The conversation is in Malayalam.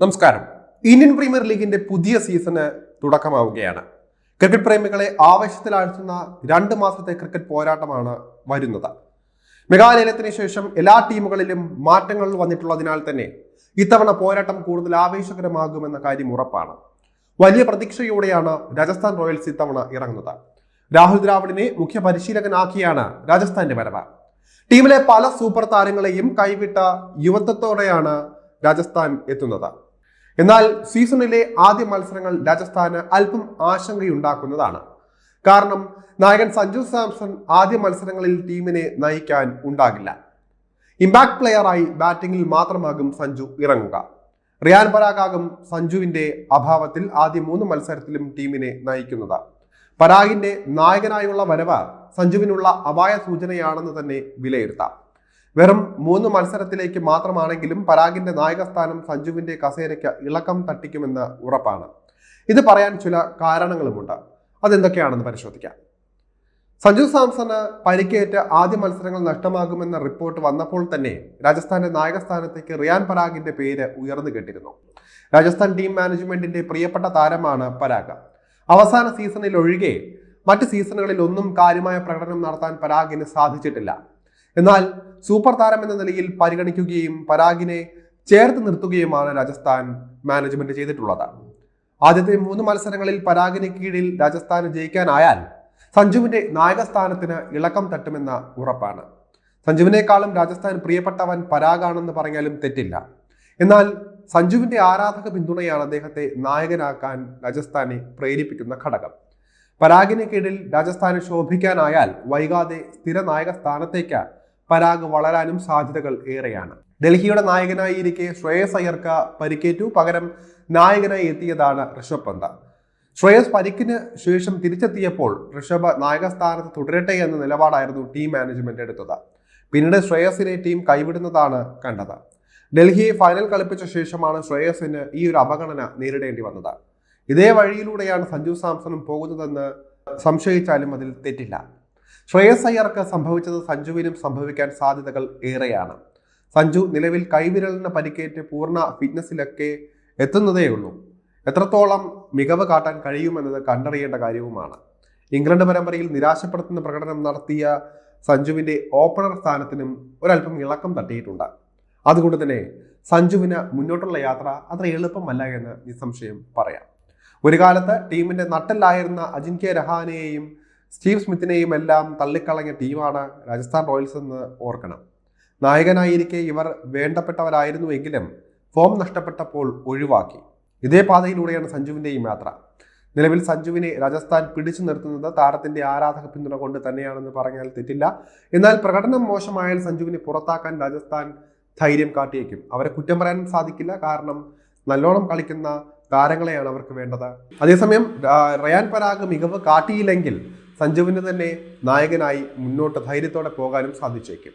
നമസ്കാരം. ഇന്ത്യൻ പ്രീമിയർ ലീഗിന്റെ പുതിയ സീസണ് തുടക്കമാവുകയാണ്. ക്രിക്കറ്റ് പ്രേമികളെ ആവേശത്തിലാഴ്ത്തുന്ന രണ്ട് മാസത്തെ ക്രിക്കറ്റ് പോരാട്ടമാണ് വരുന്നത്. മെഘാലയത്തിന് ശേഷം എല്ലാ ടീമുകളിലും മാറ്റങ്ങൾ വന്നിട്ടുള്ളതിനാൽ തന്നെ ഇത്തവണ പോരാട്ടം കൂടുതൽ ആവേശകരമാകുമെന്ന കാര്യം ഉറപ്പാണ്. വലിയ പ്രതീക്ഷയോടെയാണ് രാജസ്ഥാൻ റോയൽസ് ഇത്തവണ ഇറങ്ങുന്നത്. രാഹുൽ ദ്രാവിഡിനെ മുഖ്യ പരിശീലകനാക്കിയാണ് രാജസ്ഥാന്റെ വരവ്. ടീമിലെ പല സൂപ്പർ താരങ്ങളെയും കൈവിട്ട യുവത്വത്തോടെയാണ് രാജസ്ഥാൻ എത്തുന്നത്. എന്നാൽ സീസണിലെ ആദ്യ മത്സരങ്ങൾ രാജസ്ഥാന് അല്പം ആശങ്കയുണ്ടാക്കുന്നതാണ്. കാരണം നായകൻ സഞ്ജു സാംസൺ ആദ്യ മത്സരങ്ങളിൽ ടീമിനെ നയിക്കാൻ ഉണ്ടാകില്ല. ഇമ്പാക്ട് പ്ലെയറായി ബാറ്റിംഗിൽ മാത്രമാകും സഞ്ജു ഇറങ്ങുക. റിയാൻ പരാഗാകും സഞ്ജുവിന്റെ അഭാവത്തിൽ ആദ്യ മൂന്ന് മത്സരത്തിലും ടീമിനെ നയിക്കുന്നത്. പരാഗിന്റെ നായകനായുള്ള വരവ് സഞ്ജുവിനുള്ള അപായ സൂചനയാണെന്ന് തന്നെ വിലയിരുത്താം. വെറും മൂന്ന് മത്സരത്തിലേക്ക് മാത്രമാണെങ്കിലും പരാഗിന്റെ നായകസ്ഥാനം സഞ്ജുവിന്റെ കസേരയ്ക്ക് ഇളക്കം തട്ടിക്കുമെന്ന് ഉറപ്പാണ്. ഇത് പറയാൻ ചില കാരണങ്ങളുമുണ്ട്. അതെന്തൊക്കെയാണെന്ന് പരിശോധിക്കാം. സഞ്ജു സാംസണ് പരിക്കേറ്റ് ആദ്യ മത്സരങ്ങൾ നഷ്ടമാകുമെന്ന റിപ്പോർട്ട് വന്നപ്പോൾ തന്നെ രാജസ്ഥാന്റെ നായകസ്ഥാനത്തേക്ക് റിയാൻ പരാഗിന്റെ പേര് ഉയർന്നു കേട്ടിരുന്നു. രാജസ്ഥാൻ ടീം മാനേജ്മെന്റിന്റെ പ്രിയപ്പെട്ട താരമാണ് പരാഗ്. അവസാന സീസണിൽ ഒഴികെ മറ്റ് സീസണുകളിൽ ഒന്നും കാര്യമായ പ്രകടനം നടത്താൻ പരാഗിന് സാധിച്ചിട്ടില്ല. എന്നാൽ സൂപ്പർ താരം എന്ന നിലയിൽ പരിഗണിക്കുകയും പരാഗിനെ ചേർത്ത് നിർത്തുകയുമാണ് രാജസ്ഥാൻ മാനേജ്മെന്റ് ചെയ്തിട്ടുള്ളത്. ആദ്യത്തെ മൂന്ന് മത്സരങ്ങളിൽ പരാഗിന് കീഴിൽ രാജസ്ഥാന് ജയിക്കാനായാൽ സഞ്ജുവിന്റെ നായകസ്ഥാനത്തിന് ഇളക്കം തട്ടുമെന്ന ഉറപ്പാണ്. സഞ്ജുവിനേക്കാളും രാജസ്ഥാൻ പ്രിയപ്പെട്ടവൻ പരാഗാണെന്ന് പറഞ്ഞാലും തെറ്റില്ല. എന്നാൽ സഞ്ജുവിന്റെ ആരാധക പിന്തുണയാണ് അദ്ദേഹത്തെ നായകനാക്കാൻ രാജസ്ഥാനെ പ്രേരിപ്പിക്കുന്ന ഘടകം. പരാഗിന് കീഴിൽ രാജസ്ഥാന് ശോഭിക്കാനായാൽ വൈകാതെ സ്ഥിര നായക സ്ഥാനത്തേക്ക് പരാഗ് വളരാനും സാധ്യതകൾ ഏറെയാണ്. ഡൽഹിയുടെ നായകനായി ഇരിക്കെ ശ്രേയസ് അയ്യർക്ക് പരിക്കേറ്റു. പകരം നായകനായി എത്തിയതാണ് ഋഷഭ് പന്ത്. ശ്രേയസ് പരിക്കിന് ശേഷം തിരിച്ചെത്തിയപ്പോൾ ഋഷഭ് നായകസ്ഥാനത്ത് തുടരട്ടെ എന്ന നിലപാടായിരുന്നു ടീം മാനേജ്മെന്റ് എടുത്തത്. പിന്നീട് ശ്രേയസിനെ ടീം കൈവിടുന്നതാണ് കണ്ടത്. ഡൽഹിയെ ഫൈനൽ കളിപ്പിച്ച ശേഷമാണ് ശ്രേയസിന് ഈ ഒരു അവഗണന നേരിടേണ്ടി വന്നത്. ഇതേ വഴിയിലൂടെയാണ് സഞ്ജു സാംസണും പോകുന്നതെന്ന് സംശയിച്ചാലും അതിൽ തെറ്റില്ല. ശ്രേയസ് അയ്യർക്ക് സംഭവിച്ചത് സഞ്ജുവിനും സംഭവിക്കാൻ സാധ്യതകൾ ഏറെയാണ്. സഞ്ജു നിലവിൽ കൈവിരലിന് പരിക്കേറ്റ് പൂർണ ഫിറ്റ്നസ്സിലൊക്കെ എത്തുന്നതേയുള്ളൂ. എത്രത്തോളം മികവ് കാട്ടാൻ കഴിയുമെന്നത് കണ്ടറിയേണ്ട കാര്യവുമാണ്. ഇംഗ്ലണ്ട് പരമ്പരയിൽ നിരാശപ്പെടുത്തുന്ന പ്രകടനം നടത്തിയ സഞ്ജുവിന്റെ ഓപ്പണർ സ്ഥാനത്തിനും ഒരല്പം ഇളക്കം തട്ടിയിട്ടുണ്ട്. അതുകൊണ്ട് തന്നെ സഞ്ജുവിന് മുന്നോട്ടുള്ള യാത്ര അത്ര എളുപ്പമല്ല എന്ന് നിസ്സംശയം പറയാം. ഒരു കാലത്ത് ടീമിന്റെ നട്ടല്ലായിരുന്ന അജിൻക്യ രഹാനെയും സ്റ്റീവ് സ്മിത്തിനെയും എല്ലാം തള്ളിക്കളഞ്ഞ ടീമാണ് രാജസ്ഥാൻ റോയൽസ് എന്ന് ഓർക്കണം. നായകനായിരിക്കെ ഇവർ വേണ്ടപ്പെട്ടവരായിരുന്നുവെങ്കിലും ഫോം നഷ്ടപ്പെട്ടപ്പോൾ ഒഴിവാക്കി. ഇതേ പാതയിലൂടെയാണ് സഞ്ജുവിന്റെയും യാത്ര. നിലവിൽ സഞ്ജുവിനെ രാജസ്ഥാൻ പിടിച്ചു നിർത്തുന്നത് താരത്തിന്റെ ആരാധക പിന്തുണ കൊണ്ട് തന്നെയാണെന്ന് പറഞ്ഞാൽ തെറ്റില്ല. എന്നാൽ പ്രകടനം മോശമായാൽ സഞ്ജുവിനെ പുറത്താക്കാൻ രാജസ്ഥാൻ ധൈര്യം കാട്ടിയേക്കും. അവരെ കുറ്റം പറയാൻ സാധിക്കില്ല. കാരണം നല്ലോണം കളിക്കുന്ന താരങ്ങളെയാണ് അവർക്ക് വേണ്ടത്. അതേസമയം റയാൻ പരാഗ് മികവ് കാട്ടിയില്ലെങ്കിൽ സഞ്ജുവിന് തന്നെ നായകനായി മുന്നോട്ട് ധൈര്യത്തോടെ പോകാനും സാധിച്ചേക്കും.